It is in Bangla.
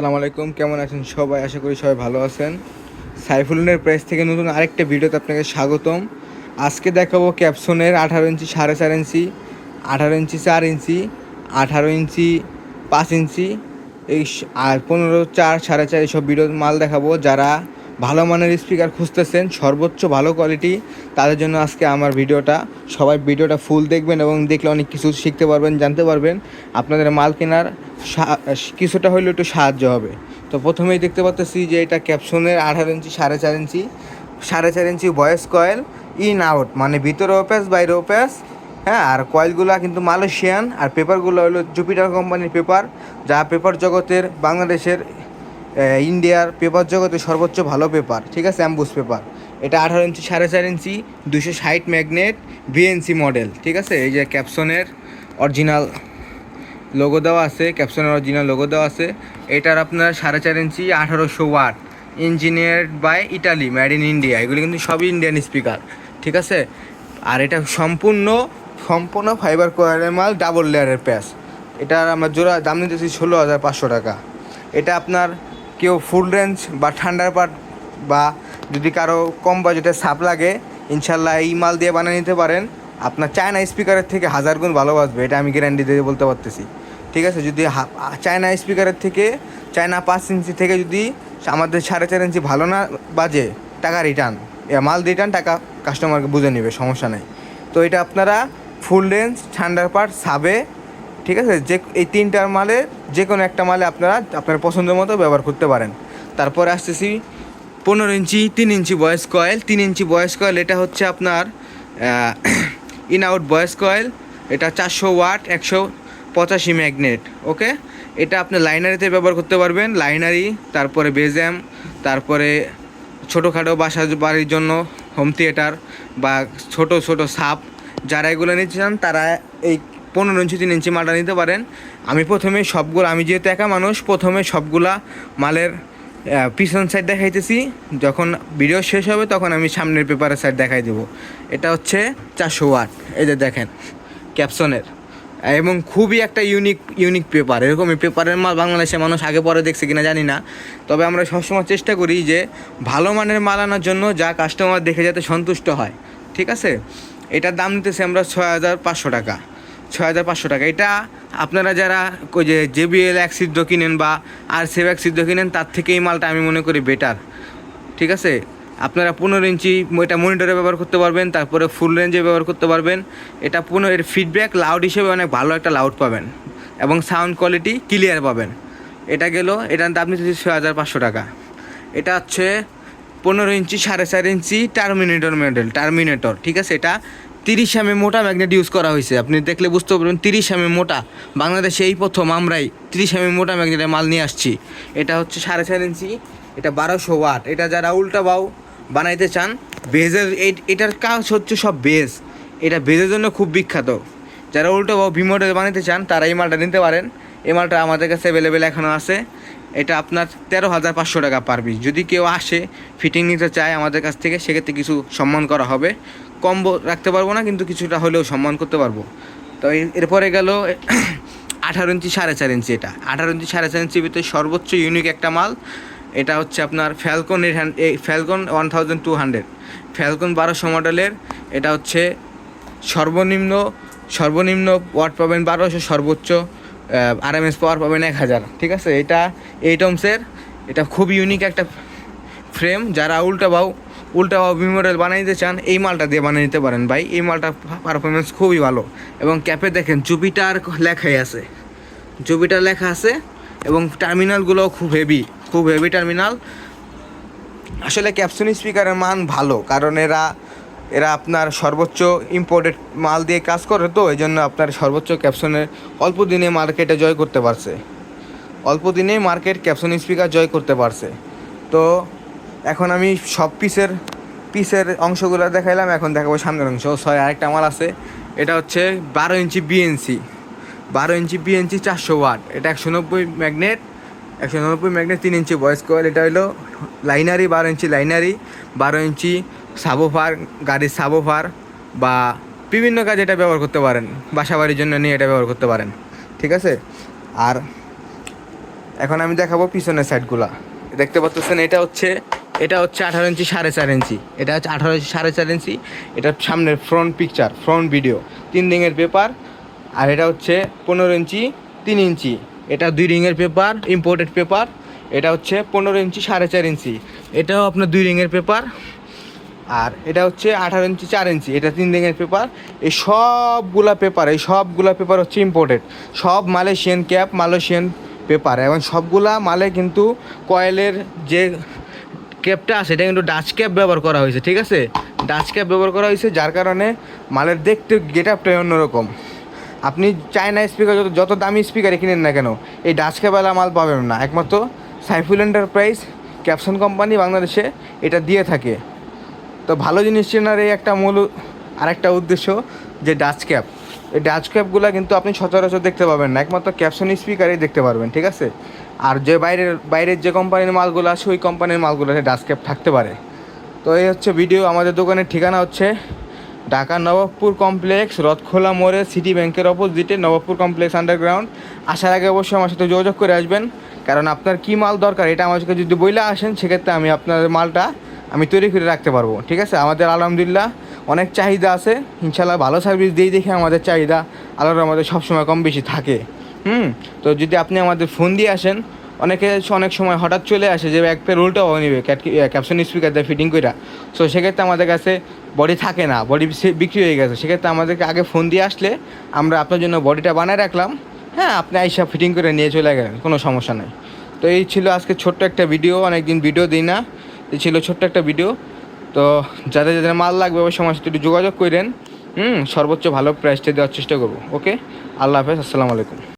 সালাম আলাইকুম, কেমন আছেন সবাই? আশা করি সবাই ভালো আছেন। সাইফুলনের প্রেস থেকে নতুন আরেকটা ভিডিওতে আপনাকে স্বাগতম। আজকে দেখাবো ক্যাপসনের আঠারো ইঞ্চি, সাড়ে চার ইঞ্চি, আঠারো ইঞ্চি, চার ইঞ্চি, আঠারো ইঞ্চি, পাঁচ ইঞ্চি, এই আর পনেরো, চার, সাড়ে চার, এইসব ভিডিও মাল দেখাবো। যারা ভালো মানের স্পিকার খুঁজতেছেন, সর্বোচ্চ ভালো কোয়ালিটি তাদের জন্য আজকে আমার ভিডিওটা। সবাই ভিডিওটা ফুল দেখবেন এবং দেখলে অনেক কিছু শিখতে পারবেন, জানতে পারবেন। আপনাদের মাল কেনার কিছুটা হলেও একটু সাহায্য হবে। তো প্রথমেই দেখতে পাচ্ছি যে এটা ক্যাপসনের আঠারো ইঞ্চি, সাড়ে চার ইঞ্চি। সাড়ে চার inch voice coil in out মানে ভিতরে ওপেস বাইরে ওপেস হ্যাঁ আর কয়েলগুলো কিন্তু মালয়েশিয়ান, আর পেপারগুলো হলো জুপিটার কোম্পানির পেপার যা পেপার জগতের, বাংলাদেশের ইন্ডিয়ার পেপার জগতে সর্বোচ্চ ভালো পেপার, ঠিক আছে, অ্যাম্বুস পেপার। এটা আঠারো ইঞ্চি, সাড়ে চার ইঞ্চি দুশো ষাট ম্যাগনেট বিএনসি মডেল ঠিক আছে, এই যে ক্যাপসনের অরিজিনাল লোগো দেওয়া আছে, ক্যাপসনের অরিজিনাল লোগো দেওয়া আছে। এটার আপনার সাড়ে চার ইঞ্চি, আঠারোশো watt engineered by Italy made in India এগুলি কিন্তু সবই ইন্ডিয়ান স্পিকার ঠিক আছে? আর এটা সম্পূর্ণ সম্পূর্ণ ফাইবার কোয়ারের মাল ডাবল লেয়ারের প্যাস এটার আমরা জোড়া, দাম নিতেছি ষোলো হাজার পাঁচশো টাকা। এটা আপনার কেউ ফুল রেঞ্জ বা ঠান্ডার পাট বা যদি কারও কম বাজেটের সাপ লাগে, ইনশাল্লাহ এই মাল দিয়ে বানিয়ে নিতে পারেন। আপনার চায়না স্পিকারের থেকে হাজার গুণ ভালো বাজবে এটা আমি গ্যারান্টি দিয়ে বলতে পারতেছি। ঠিক আছে, যদি চায়না স্পিকারের থেকে চায়না পাঁচ ইঞ্চি থেকে যদি আমাদের সাড়ে চার ইঞ্চি ভালো না বাজে, টাকা রিটার্ন মাল রিটার্ন টাকা কাস্টমারকে বুঝে নেবে, সমস্যা নেই। তো এটা আপনারা ফুল রেঞ্জ ঠান্ডার পার্ট সাবে ঠিক আছে? যে, এই তিনটার মালে যে কোনো একটা মালে আপনারা, আপনার পছন্দের মতো ব্যবহার করতে পারেন। তারপরে আসতেছি, পনেরো ইঞ্চি, তিন ইঞ্চি বয়েস কয়েল। তিন ইঞ্চি বয়েস কয়েল, এটা হচ্ছে আপনার ইন আউট বয়েস কয়েল। এটা চারশো ওয়াট, একশো পঁচাশি ম্যাগনেট, ওকে? এটা আপনি লাইনারিতে ব্যবহার করতে পারবেন। লাইনারি, তারপরে বেজাম তারপরে ছোটোখাটো বাসা বাড়ির জন্য হোম থিয়েটার বা ছোট ছোট সাপ। যারা এগুলো নিতে চান, তারা এই পনেরো ইঞ্চি, তিন ইঞ্চি মালটা নিতে পারেন। আমি প্রথমে সবগুলো, আমি যেহেতু একা মানুষ, প্রথমে সবগুলা মালের পিছন সাইড দেখাইতেছি। যখন ভিডিও শেষ হবে, তখন আমি সামনের পেপারের সাইড দেখাই দেবো। এটা হচ্ছে চারশো ওয়াট, এই যে দেখেন ক্যাপসনের এবং খুবই একটা ইউনিক ইউনিক পেপার এরকমই পেপারের মাল বাংলাদেশে মানুষ আগে পরে দেখছে কিনা জানি না। তবে আমরা সবসময় চেষ্টা করি যে ভালো মানের মাল আনার জন্য যা কাস্টমার দেখে যাতে সন্তুষ্ট হয়, ঠিক আছে? এটার দাম নিতেছি আমরা ছয় হাজার পাঁচশো টাকা। ছয় হাজার পাঁচশো টাকা। এটা আপনারা যারা ওই যে জেবিএল এক সিদ্ধ কিনেন বা আর সেভ এক সিদ্ধ কিনেন, তার থেকে এই মালটা আমি মনে করি বেটার ঠিক আছে? আপনারা পনেরো ইঞ্চি এটা মনিটরে ব্যবহার করতে পারবেন, তারপরে ফুল রেঞ্জে ব্যবহার করতে পারবেন। এটা পনেরো, এর ফিডব্যাক লাউড হিসেবে অনেক ভালো একটা লাউড পাবেন এবং সাউন্ড কোয়ালিটি ক্লিয়ার পাবেন। এটা গেল, এটার দাম নিতেছি ছয় হাজার পাঁচশো টাকা। এটা হচ্ছে পনেরো ইঞ্চি সাড়ে চার ইঞ্চি টার্মিনেটর মডেল টার্মিনেটর ঠিক আছে? এটা তিরিশ এমএ মোটা ম্যাগনেট ইউজ করা হয়েছে। আপনি দেখলে বুঝতে পারবেন, তিরিশ এমএ মোটা। বাংলাদেশে এই প্রথম আমরাই তিরিশ এমএ মোটা ম্যাগনেটের মাল নিয়ে আসছি। এটা হচ্ছে সাড়ে চার ইঞ্চি, এটা বারোশো ওয়াট। এটা যারা উল্টা বাউ বানাইতে চান, বেজের এটার কাজ হচ্ছে সব বেজ। এটা বেজের জন্য খুব বিখ্যাত। যারা উল্টো বাউ ভিমোডেল বানাইতে চান, তারা এই মালটা নিতে পারেন। এই মালটা আমাদের কাছে অ্যাভেলেবেল এখনও আছে। এটা আপনার তেরো হাজার পাঁচশো টাকা পারবি যদি কেউ আসে ফিটিং নিতে চায় আমাদের কাছ থেকে, সেক্ষেত্রে কিছু সম্মান করা হবে। কম রাখতে পারব না, কিন্তু কিছুটা হলেও সম্মান করতে পারব। তো এর- এরপরে গেল আঠারো ইঞ্চি সাড়ে চার ইঞ্চি এটা। আঠারো ইঞ্চি সাড়ে চার ইঞ্চির ভিতরে সর্বোচ্চ ইউনিক একটা মাল। এটা হচ্ছে আপনার ফ্যালকন এইট হ্যান্ড এই Falcon one thousand two hundred Falcon বারোশো মডেলের, এটা হচ্ছে সর্বনিম্ন সর্বনিম্ন ওয়াট পাবেন বারোশো সর্বোচ্চ আর এম এস পাওয়ার পাবেন এক হাজার। ঠিক আছে? এটা এইট ওমসের এটা খুব ইউনিক একটা ফ্রেম যারা উল্টা বাউ উল্টা বাউ মডেল বানাইতে চান, এই মালটা দিয়ে বানিয়ে নিতে পারেন ভাই। এই মালটা পারফরমেন্স খুবই ভালো। এবং ক্যাপে দেখেন, জুপিটার লেখাই আছে। জুপিটার লেখা আছে এবং টার্মিনালগুলোও খুব হেভি খুব হেভি টার্মিনাল আসলে ক্যাপসুন স্পিকারের মান ভালো, কারণ এরা এরা আপনার সর্বোচ্চ ইম্পোর্টেড মাল দিয়ে কাজ করে তো এই জন্য আপনার সর্বোচ্চ ক্যাপসনের অল্প দিনে মার্কেটে জয় করতে পারছে। অল্প দিনেই মার্কেট ক্যাপসন স্পিকার জয় করতে পারছে। তো এখন আমি সব পিসের পিসের অংশগুলো দেখাইলাম, এখন দেখাবো সামনের অংশ। ছয় আরেকটা আমার আছে। এটা হচ্ছে বারো ইঞ্চি বিএনসি বারো ইঞ্চি বিএনসি চারশো ওয়াট। এটা একশো নব্বই ম্যাগনেট। একশো নব্বই ম্যাগনেট, তিন ইঞ্চি ভয়েস কয়েল এটা হলো লাইনারি, বারো ইঞ্চি লাইনারি। বারো ইঞ্চি সাবোফার গাড়ির সাবোফার বা বিভিন্ন কাজে এটা ব্যবহার করতে পারেন। বাসা বাড়ির জন্য নিয়ে এটা ব্যবহার করতে পারেন। ঠিক আছে? আর এখন আমি দেখাবো পিছনের সাইডগুলা দেখতে পাচ্ছেন, এটা হচ্ছে এটা হচ্ছে আঠারো ইঞ্চি, সাড়ে চার ইঞ্চি। এটা হচ্ছে আঠারো ইঞ্চি, সাড়ে চার ইঞ্চি। এটা সামনের ফ্রন্ট পিকচার ফ্রন্ট ভিডিও তিন রিংয়ের পেপার আর এটা হচ্ছে পনেরো ইঞ্চি, তিন ইঞ্চি। এটা দুই রিংয়ের পেপার ইম্পোর্টেড পেপার এটা হচ্ছে পনেরো ইঞ্চি, সাড়ে চার ইঞ্চি। এটাও আপনার দুই রিংয়ের পেপার আর এটা হচ্ছে আঠারো ইঞ্চি, চার ইঞ্চি। এটা তিন দিনের পেপার এই সবগুলা পেপার এই সবগুলা পেপার হচ্ছে ইম্পোর্টেড সব মালয়েশিয়ান ক্যাপ মালয়েশিয়ান পেপার এবং সবগুলা মালে কিন্তু কয়েলের যে ক্যাপটা আছে, এটা কিন্তু ডাচ ক্যাপ ব্যবহার করা হয়েছে, ঠিক আছে? ডাচ ক্যাপ ব্যবহার করা হয়েছে, যার কারণে মালের দেখতে গেট আপটাই অন্যরকম। আপনি চায়না স্পিকার যত যত দামি স্পিকার কিনেন না কেন, এই ডাচ ক্যাপওয়ালা মাল পাবেন না। একমাত্র সাইফুল এন্টারপ্রাইজ ক্যাপসন কোম্পানি বাংলাদেশে এটা দিয়ে থাকে। তো ভালো জিনিস চেনার এই একটা মূল আরেকটা উদ্দেশ্য যে ডাচ ক্যাপ এই ডাচ ক্যাপগুলো কিন্তু আপনি সচরাচর দেখতে পাবেন না, একমাত্র ক্যাপসন স্পিকারেই দেখতে পারবেন, ঠিক আছে? আর যে বাইরের বাইরের যে কোম্পানির মালগুলো আছে, ওই কোম্পানির মালগুলোতে ডাচ ক্যাপ থাকতে পারে। তো এই হচ্ছে ভিডিও আমাদের দোকানের ঠিকানা হচ্ছে ঢাকা নবাবপুর কমপ্লেক্স রথখোলা মোড়ে সিটি ব্যাংকের অপোজিটে নবাবপুর কমপ্লেক্স আন্ডারগ্রাউন্ড আসার আগে অবশ্যই আমার সাথে যোগাযোগ করে আসবেন, কারণ আপনার কী মাল দরকার এটা আমার কাছে যদি বইলে আসেন, সেক্ষেত্রে আমি আপনার মালটা আমি তৈরি করে রাখতে পারব। ঠিক আছে? আমাদের আলহামদুলিল্লাহ অনেক চাহিদা আছে। ইনশাল্লাহ ভালো সার্ভিস দিয়ে দেখে আমাদের চাহিদা আল্লাহর আমাদের সবসময় কম বেশি থাকে। হুম? তো যদি আপনি আমাদের ফোন দিয়ে আসেন, অনেকে অনেক সময় হঠাৎ চলে আসে যে এক পের উল্টো নিবে ক্যাপশন স্পিকার দিয়ে ফিটিং করে সো সেক্ষেত্রে আমাদের কাছে বডি থাকে না বডি বিক্রি হয়ে গেছে। সেক্ষেত্রে আমাদেরকে আগে ফোন দিয়ে আসলে আমরা আপনার জন্য বডিটা বানায় রাখলাম। হ্যাঁ আপনি আইসা ফিটিং করে নিয়ে চলে গেলেন, কোনো সমস্যা নেই। তো এই ছিল আজকে ছোট্ট একটা ভিডিও অনেকদিন ভিডিও দিই না, এই ছিল ছোট্ট একটা ভিডিও তো যাদের যাদের মাল লাগবে ওই সময় সাথে একটু যোগাযোগ করেন হুম, সর্বোচ্চ ভালো প্রাইসটা দেওয়ার চেষ্টা করব, ওকে? আল্লাহ হাফেজ, আসসালামু আলাইকুম।